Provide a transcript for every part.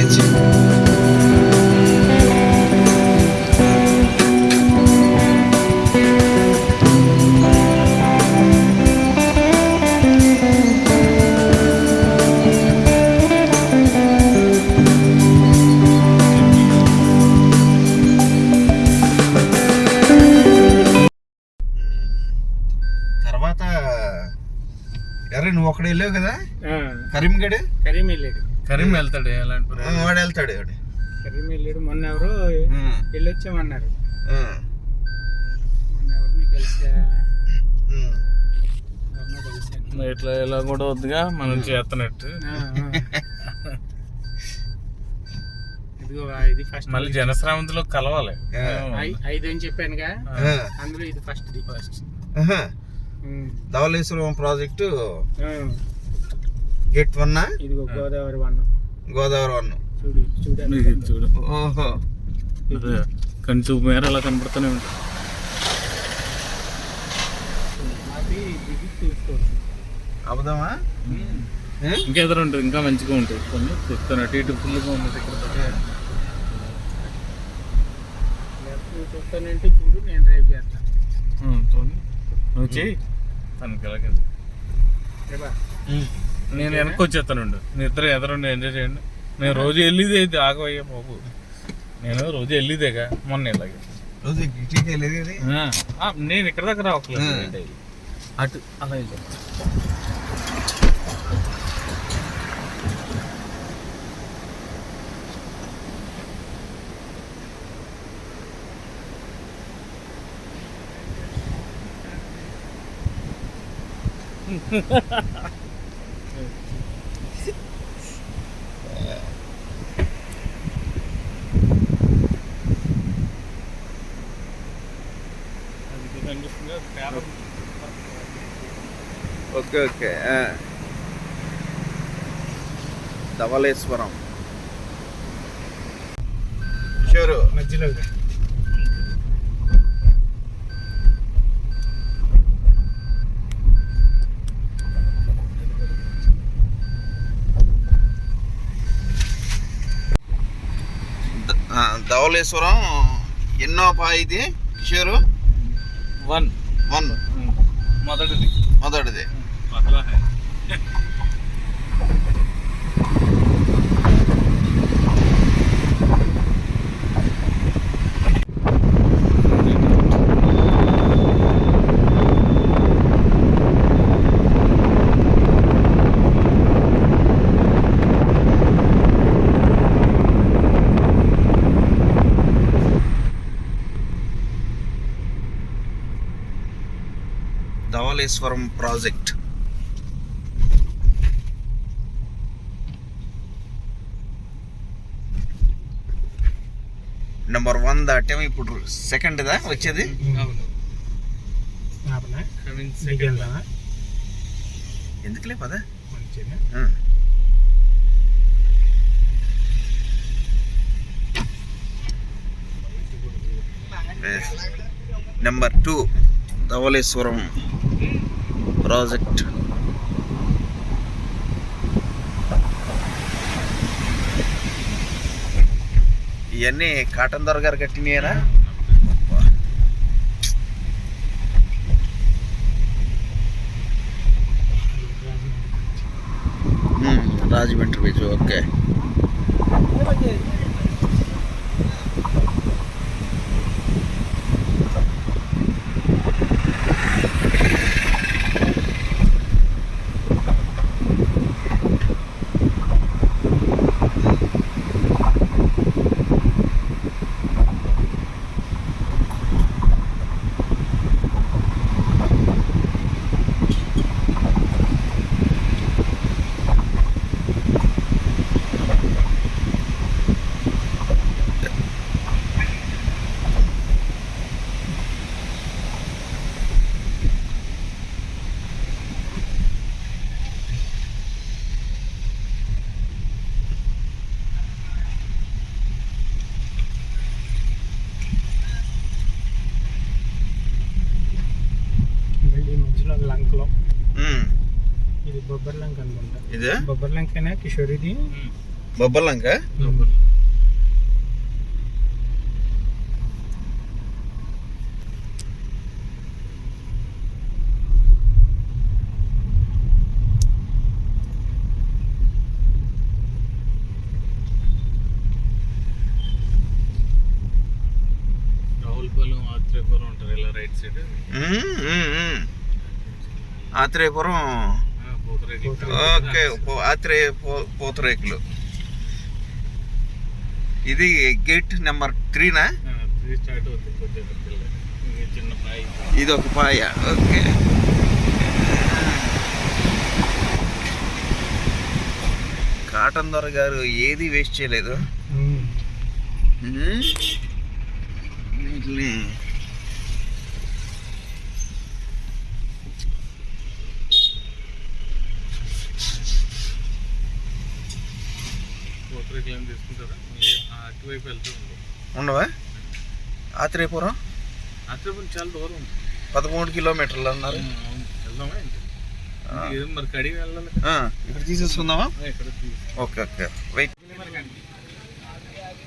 Drainage తర్వాత ఎర్ర నువ్వు ఒకడు వెళ్ళావు కదా? కరీంగడ్ కరీం వెళ్ళాడు కరీం వెళ్తాడు వాడు వెళ్తాడు వాడు. కరీం వెళ్ళాడు. మొన్న ఎవరు వెళ్ళొచ్చామన్నారు. ఉమ్, మొన్న ఎవరిని కలిసా ఇట్లా ఇలా కూడా వద్దుగా మనం చేస్తున్నట్టు. ఇది ఫస్ట్ మళ్ళీ జనశ్రావంతిలో కలవాలి. ఐదు అని చెప్పానుగా. అందులో ఇది ఫస్ట్ ఫస్ట్ ఆహా. ధవళేశ్వరం ప్రాజెక్టు గేట్ వన్ ఇదిగో గోదావరి వన్ గోదావరి వన్ చూడు ఇది చూడు. ఓహో. చూపు మేర అలా కనపడుతూనే ఉంటుంది అది దిగి చూసుకోవచ్చు అబద్ధమా? ఏ? ఇంకా ఎదురు ఉంటుంది ఇంకా మంచిగా ఉంటుంది. కొన్ని చెప్తాను. అటు ఇటు ఫుల్గా ఉన్నది ఇక్కడ. లెఫ్ట్ చూస్తానంటే చూడు నేను డ్రైవ్ చేస్తాను చూడండి నువ్వు చేయి తనకి ఎలాగే. నేను వెనక్కి వచ్చేస్తానుండు మీ ఇద్దరు ఎదురుండి ఎంజాయ్ చేయండి. నేను రోజు వెళ్ళిదే ఆగవయ్యా బాబు. నేను రోజు వెళ్ళిదేగా మొన్న ఇలాగే. రోజు వెళ్ళేది నేను ఇక్కడ దగ్గర రావట్లేదు. అటు అలా వెళ్ళి అది ఓకే ఓకే. ఆ. ధవళేశ్వరం. షూరు మధ్యలో ధవళేశ్వరం ఎన్నో పా ఇది? షూరు వన్. వన్. మొదటిది. మొదటిది. పగలా హై ధవళేశ్వరం ప్రాజెక్ట్ నెంబర్ వన్ దాటేమో ఇప్పుడు సెకండ్ దా వచ్చేది? ఎందుకులే పద. నెంబర్ టూ ధవళేశ్వరం ప్రాజెక్ట్ ఇవన్నీ కాటన్ దొర గారు కట్టినాయనా? Rajahmundry beach okay. మ్మ్. ఇది బొబ్బర్ లంక అనుకుంటా ఇదే బొబ్బర్ లంకనే కిషోర్ ఇది బొబ్బలంక రావులపాలెం ఆత్రేయపురం ఓకే ఆత్రేయ పో- పూతరేకులు ఇది గేట్ నెంబర్ త్రీనా ఇది ఒక పాయ ఓకే. కాటన్ దొర గారు ఏది వేస్ట్ చేయలేదు? మీ అటువైపు వెళ్తూ ఉంది ఉండవా? ఆత్రేయపురం? ఆత్రేయపురం చాలా దూరం ఉంది. పదమూడు కిలోమీటర్లు అన్నారు. వెళ్దామా ఏంటి? మరి కడిగి వెళ్ళాలి ఇక్కడ తీసేసుకుందామా? ఇక్కడ ఓకే ఓకే. వెయిట్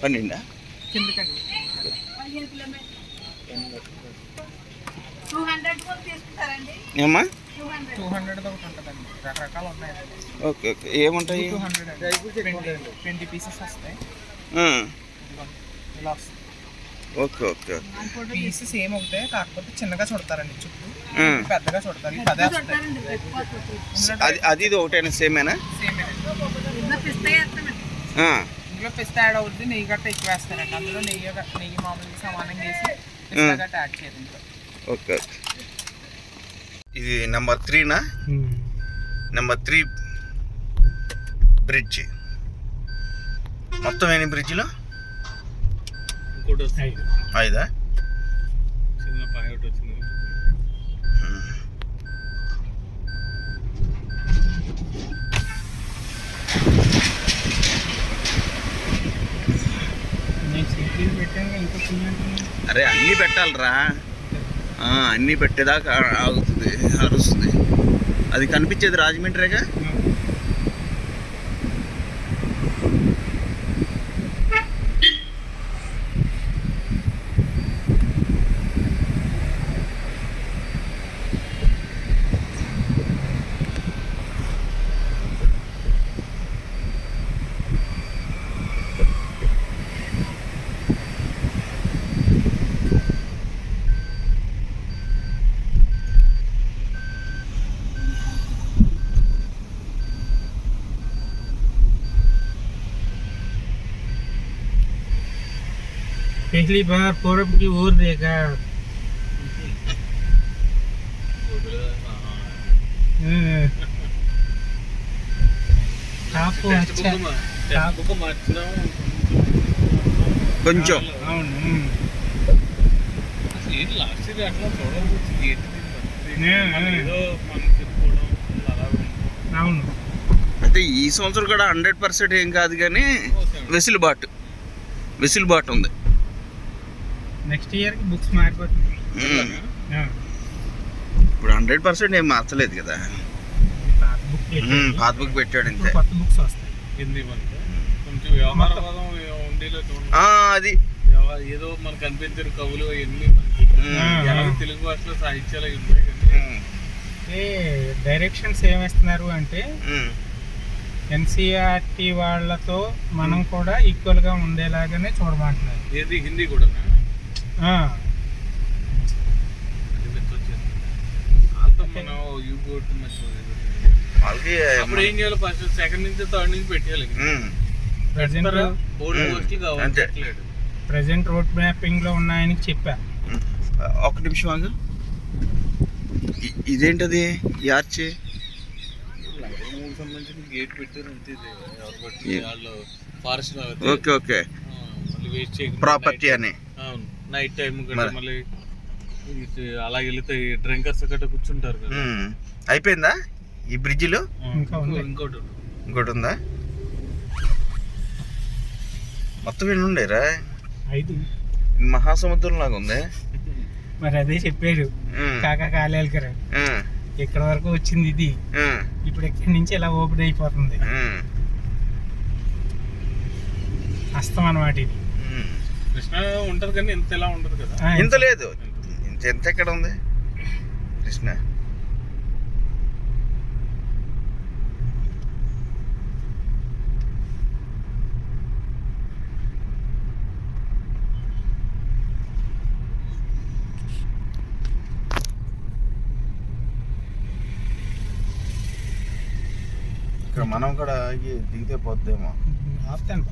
పన్నెండా? టూ హండ్రెడ్ కూడా తీసుకుంటారండి. ఏమ్మా? టూ హండ్రెడ్ ఒకటి ఉంటుందండి రకరకాలు ఉన్నాయి ఓకే ఓకే. ఏముంటాయి? టూ హండ్రెడ్ ట్వంటీ పీసెస్ వస్తాయి. ఇలా ఓకే ఓకే ఓకే. పీసెస్ ఏం ఒకటే కాకపోతే చిన్నగా చుడతారండి చుట్టూ. పెద్దగా చుడతారు పదే. అది అది ఇది ఒకటేనా? సేమేనా? సేమ్ ఇందులో పిస్తా యాడ్ అవుతుంది నెయ్యి గట్ట ఎక్కువ వేస్తారండి. అందులో నెయ్యి నెయ్యి మామూలుగా సమానంగా వేసి పిస్తా గట్ట యాడ్ చేయాలి ఇందులో. Okay okay. ఇది నెంబర్ త్రీనా నెంబర్ త్రీ బ్రిడ్జ్ మొత్తం ఎన్ని బ్రిడ్జ్లు ఐదా. అరే అన్నీ పెట్టాలిరా. అన్నీ పెట్టేదాకా ఆగుతుంది అరుస్తుంది. అది కనిపించేది రాజమండ్రిగా? पहली बार पूरब की ओर देखा आपको టెక్స్ట్ अच्छा బుక్ మా- టెక్స్ట్ బుక్ మార్చినాము కొంచెం అవును అసలు ఏంటి లాస్ట్ ఇయర్ అట్లా చూడాల్సి వచ్చింది ఏంటి దీని నే, పరిస్థితి? మనం నే. ఏదో మనం చెప్పుకోవడం అలా ఉంది. అవును అయితే ఈ సంవత్సరం కూడా హండ్రెడ్ పర్సెంట్ ఏం కాదు కానీ వెసులుబాటు వెసులుబాటు ఉంది నెక్స్ట్ ఇయర్కి బుక్స్ మారిపోతుంది ఇప్పుడు హండ్రెడ్ పర్సెంట్ ఏం మార్చలేదు కదా. పాత బుక్ పెట్టాడు. ఇప్పుడు అంతే. కొత్త బుక్స్ వస్తాయి. హిందీ మనకి కొంచెం వ్యవహారవాదం ఉండేలో చూడండి. ఆ, అది. ఏదో మనకు అనిపించిన కవులు అవన్నీ మనకి ఎలాగో తెలుగు భాషలో సాహిత్యాలు ఉంటాయి ఏ డైరెక్షన్స్ ఏమిస్తున్నారు అంటే. ఎన్సీఆర్టీ వాళ్ళతో మనం కూడా ఈక్వల్గా ఉండేలాగానే చూడమంటున్నారు. ఏది? హిందీ కూడా వాళ్ళకి అప్పుడు ఏం చేయాలి ఫస్ట్ సెకండ్ నుంచి థర్డ్ నుంచి పెట్టేయాలి ఉమ్, ప్రజెంట్ అంతే. రోడ్ మ్యాపింగ్లో ఉన్నాయని చెప్పా. ఒక నిమిషం ఆగు. ఇదేంటది? యార్చి సంబంధించిన గేట్ పెట్టారు అంతే ఫారెస్ట్ ఓకే ఓకే. ప్రాపర్టీ అని. నైట్ టైం గట్రా. మళ్ళీ అలా వెళితే డ్రింకర్స్ గట్రా కూర్చుంటారు కదా. అయిపోయిందా ఈ బ్రిడ్జిలో ఆ, ఇంకా ఉంది. ఇంకోటి ఉంది. ఇంకోటి ఉందా? మొత్తం ఎన్ని ఉండేరా? ఐదు. మహాసముద్రం లాగా ఉంది. మరి అదే చెప్పాడు కాకా కాలేకర ఇక్కడ వరకు వచ్చింది ఇది? ఇప్పుడు ఇక్కడి నుంచి ఇలా ఓపెన్ అయిపోతుంది. అస్తం అన్నమాట ఇది. కృష్ణ ఉంటది కానీ ఇంత ఎలా ఉండదు కదా? ఇంత లేదు. ఇంత ఎంత ఎక్కడ ఉంది? కృష్ణ. ఇక్కడ మనం కూడా ఆగి దిగితే పోద్దేమో. ఆపుతాను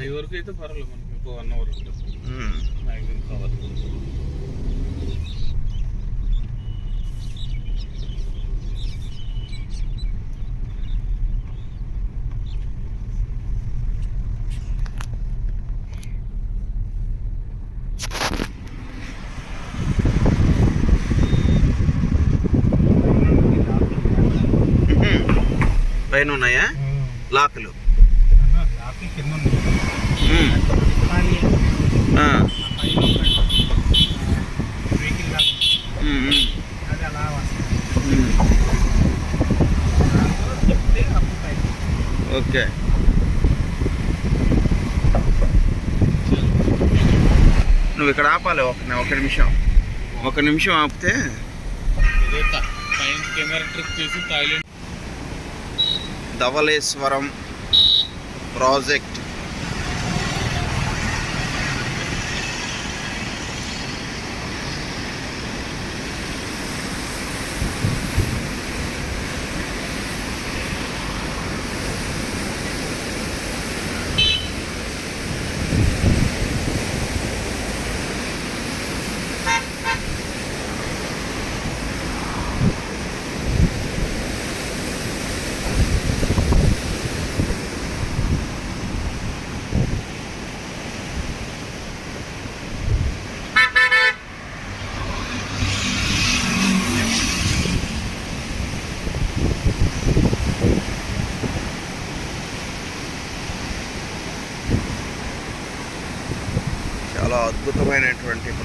ఫైవ్ వరకు అయితే పర్వాలేదు మనకి ఇంకో వన్ అవర్ ఉంటుంది. Maximum cover. పైన ఉన్నాయా. లాకులు కింద ఉంది. అది అలా చెప్తే. ఓకే నువ్వు ఇక్కడ ఆపాలి ఒక ఒక నిమిషం ఒక నిమిషం ఆపితే ఇదే project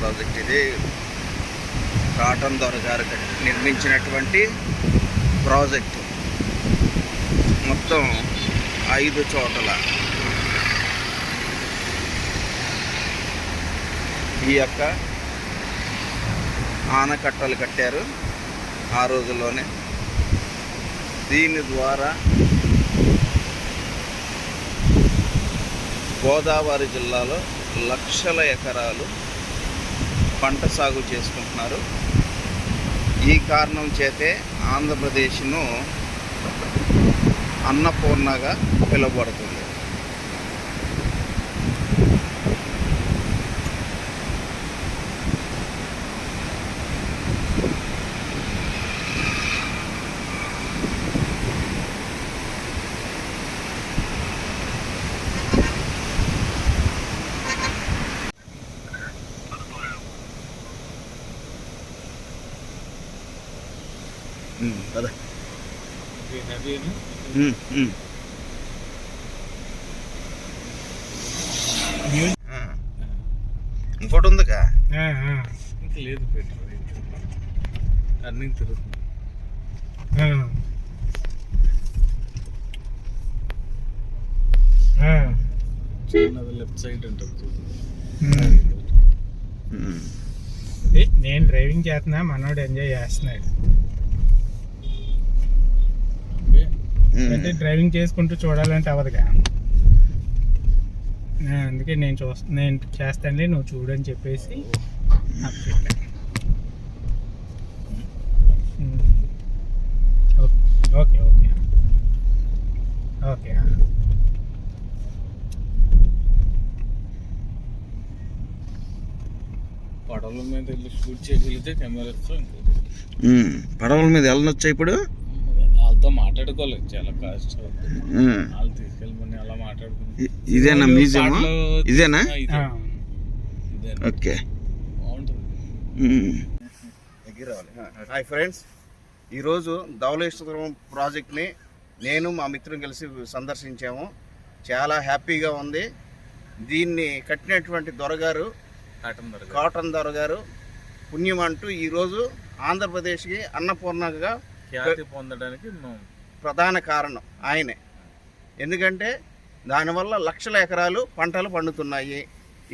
ప్రాజెక్ట్ ఇది. కాటన్ దొర గారు నిర్మించినటువంటి ప్రాజెక్టు. మొత్తం ఐదు చోట్ల. ఈ యొక్క ఆనకట్టలు కట్టారు ఆ రోజుల్లోనే. దీని ద్వారా గోదావరి జిల్లాలో లక్షల ఎకరాలు పంట సాగు చేసుకుంటున్నారు. ఈ కారణం చేతే ఆంధ్రప్రదేశ్ను అన్నపూర్ణగా పిలువబడుతుంది. ఇంకోటి ఉందిగా ఇంకా లేదు పెట్రోల్ టర్నింగ్ తిరుగుతుంది. చిన్నది లెఫ్ట్ సైడ్ ఉంటుంది నేను డ్రైవింగ్ చేస్తున్నా మనోడు ఎంజాయ్ చేస్తున్నాడు ఓకే అంటే డ్రైవింగ్ చేసుకుంటూ చూడాలంటే అవ్వదుగా ఆ, అందుకే నేను చూస్ నేను చేస్తానులే నువ్వు చూడని చెప్పేసి. Okay okay okay. పడవల మీద వెళ్ళి షూట్ చేయగలిగితే కెమెరాతో ఉమ్. పడవల మీద వెళ్ళనొచ్చా ఇప్పుడు వాళ్ళతో మాట్లాడుకోలేదు చాలా కాస్ట్. వాళ్ళు తీసుకెళ్ళమని అలా మాట్లాడుకుని ఇ- ఇదేనా మ్యూజియం ఇదేనా. ఓకే. బాగుంటుంది. Hi friends. ఈరోజు ధవళేశ్వరం ప్రాజెక్ట్ని నేను మా మిత్రులు కలిసి సందర్శించాము. చాలా హ్యాపీగా ఉంది. దీన్ని కట్టినటువంటి దొరగారు. కాటన్ దొరగారు పుణ్యం అంటూ ఈరోజు ఆంధ్రప్రదేశ్కి అన్నపూర్ణగా ఖ్యాతి పొందడానికి ప్రధాన కారణం ఆయనే. ఎందుకంటే దానివల్ల లక్షల ఎకరాలు పంటలు పండుతున్నాయి.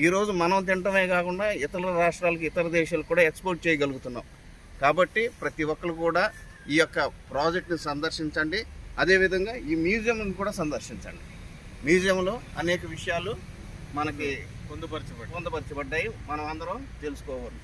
ఈరోజు మనం తినటమే కాకుండా ఇతర రాష్ట్రాలకు ఇతర దేశాలకు కూడా ఎక్స్పోర్ట్ చేయగలుగుతున్నాం. కాబట్టి ప్రతి ఒక్కరు కూడా ఈ యొక్క ప్రాజెక్ట్ని సందర్శించండి. అదేవిధంగా ఈ మ్యూజియంని కూడా సందర్శించండి. మ్యూజియంలో అనేక విషయాలు మనకి పొందుపరచబడి పొందపరచబడ్డాయి. మనం అందరం తెలుసుకోవాలి.